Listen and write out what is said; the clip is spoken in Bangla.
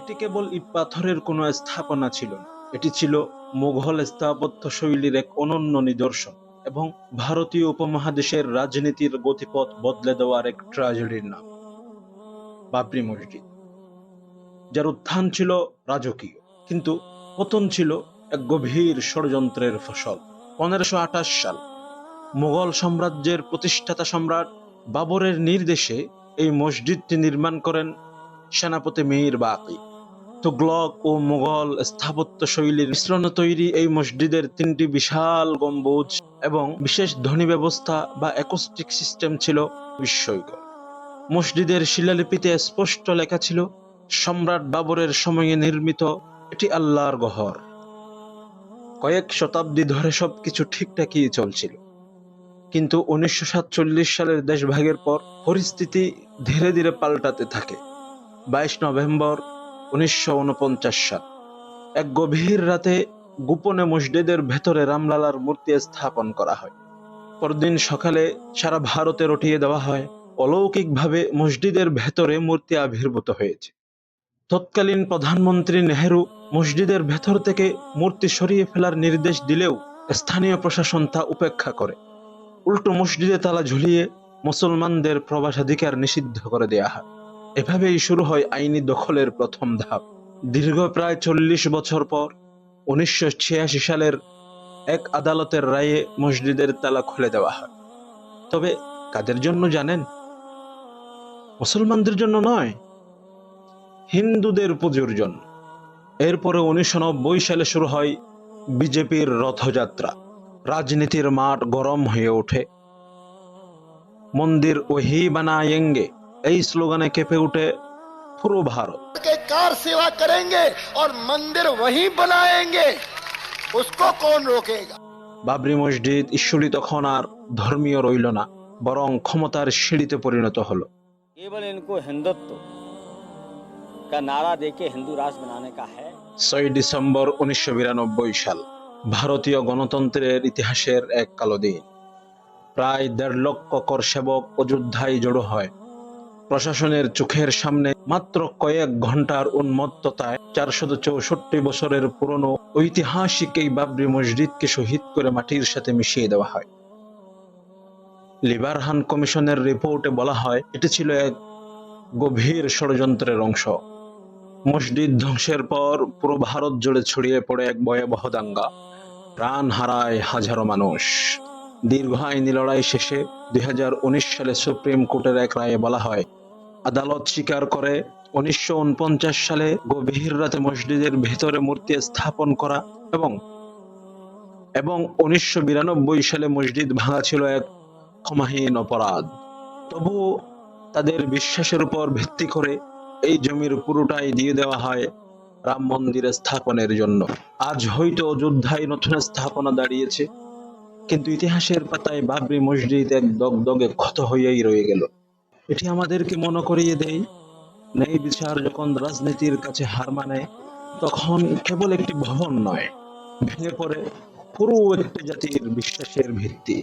এটি কেবল ইট পাথরের কোনো স্থাপনা ছিল না। এটি ছিল মুঘল স্থাপত্য শৈলীর এক অনন্য নিদর্শন এবং ভারতীয় উপমহাদেশের রাজনীতির গতিপথ বদলে দেওয়ার এক ট্র্যাজেডির নাম। বাবরি মসজিদ, যার উত্থান ছিল রাজকীয়, কিন্তু পতন ছিল এক গভীর ষড়যন্ত্রের ফসল। পনেরোশো আঠাশ সাল, মুঘল সাম্রাজ্যের প্রতিষ্ঠাতা সম্রাট বাবরের নির্দেশে এই মসজিদটি নির্মাণ করেন সেনাপতি মীর বাকি। তুগলক ও মুঘল স্থাপত্য শৈলীর মিশ্রণে তৈরি এই মসজিদের তিনটি বিশাল গম্বুজ এবং বিশেষ ধ্বনি ব্যবস্থা বা অ্যাকোস্টিক সিস্টেম ছিল বিস্ময়কর। মসজিদের শিলালিপিতে স্পষ্ট লেখা ছিল, সম্রাট বাবরের সময়ে নির্মিত এটি আল্লাহর গহর। কয়েক শতাব্দী ধরে সবকিছু ঠিকঠাকই চলছিল। কিন্তু উনিশশো সাতচল্লিশ সালের দেশভাগের পর পরিস্থিতি ধীরে ধীরে পাল্টাতে থাকে। বাইশ নভেম্বর উনিশশো উনপঞ্চাশ সাল। এক গভীর রাতে গোপনে মসজিদের ভেতরে রামলালার মূর্তি স্থাপন করা হয়। পরদিন সকালে সারা ভারতে রটিয়ে দেওয়া হয়, অলৌকিকভাবে মসজিদের ভেতরে মূর্তি আবির্ভূত হয়েছে। তৎকালীন প্রধানমন্ত্রী নেহেরু মসজিদের ভেতর থেকে মূর্তি সরিয়ে ফেলার নির্দেশ দিলেও স্থানীয় প্রশাসন তা উপেক্ষা করে। উল্টো মসজিদে তালা ঝুলিয়ে মুসলমানদের প্রবেশাধিকার নিষিদ্ধ করে দেয়া হয়। এভাবেই শুরু হয় আইনি দখলের প্রথম ধাপ। দীর্ঘ প্রায় চল্লিশ বছর পর, উনিশশো ছিয়াশি সালের এক আদালতের রায়ে মসজিদের তালা খুলে দেওয়া হয়। তবে কাদের জন্য জানেন? মুসলমানদের জন্য নয়, হিন্দুদের পুজোর জন্য। এরপরে উনিশশো নব্বই সালে শুরু হয় বিজেপির রথযাত্রা। রাজনীতির মাঠ গরম হয়ে ওঠে। মন্দির ওহি বানায়েঙ্গে এই স্লোগানে কেঁপে ওঠে পুরো ভারত के कार सेवा करेंगे और मंदिर वहीं बनाएंगे उसको कौन रोकेगा বাবরি মসজিদ ঈশ্বরী তখন আর ধর্মীয় রইল না বরং ক্ষমতার সিঁড়িতে পরিণত হলো केवल इनको हिंदुत्व का नारा देके हिंदू राष्ट्र बनाने का है ছয় ডিসেম্বর উনিশশো বিরানব্বই সাল ভারতীয় গণতন্ত্রের ইতিহাসের এক কালো দিন প্রায় দেড় লক্ষ কর সেবক অযোধ্যায় জড়ো হয় প্রশাসনের চোখের সামনে মাত্র কয়েক ঘণ্টার উন্মত্ততায় চারশত চৌষট্টি বছরের পুরনো ঐতিহাসিক এই বাবরি মসজিদকে শহীদ করে মাটির সাথে মিশিয়ে দেওয়া হয়। লিবারহান কমিশনের রিপোর্টে বলা হয়, এটি ছিল এক গভীর ষড়যন্ত্রের অংশ। মসজিদ ধ্বংসের পর পুরো ভারত জুড়ে ছড়িয়ে পড়ে এক ভয়াবহ দাঙ্গা। প্রাণ হারায় হাজারো মানুষ। দীর্ঘ আইনি লড়াই শেষে দুই হাজার উনিশ সালে সুপ্রিম কোর্টের এক রায়ে বলা হয় আদালত স্বীকার করে উনিশশো উনপঞ্চাশ সালে গভীর রাতে মসজিদের ভেতরে মূর্তি স্থাপন করা এবং এবং উনিশশো বিরানব্বই সালে মসজিদ ভাঙা ছিল এক ক্ষমাহীন অপরাধ। তবুও তাদের বিশ্বাসের উপর ভিত্তি করে এই জমির পুরোটাই দিয়ে দেওয়া হয় রাম মন্দির স্থাপনের জন্য। আজ হয়তো অযোধ্যায় নতুন স্থাপনা দাঁড়িয়েছে, কিন্তু ইতিহাসের পাতায় বাবরি মসজিদ এক দগদগে ক্ষত হইয়াই রয়ে গেল। এটি আমাদেরকে মনে করিয়ে দেয়, ন্যায় বিচার যখন রাজনীতির কাছে হার মানে তখন কেবল একটি ভবন নয়, ভেঙে পড়ে পুরো একটি জাতির বিশ্বাসের ভিত্তি।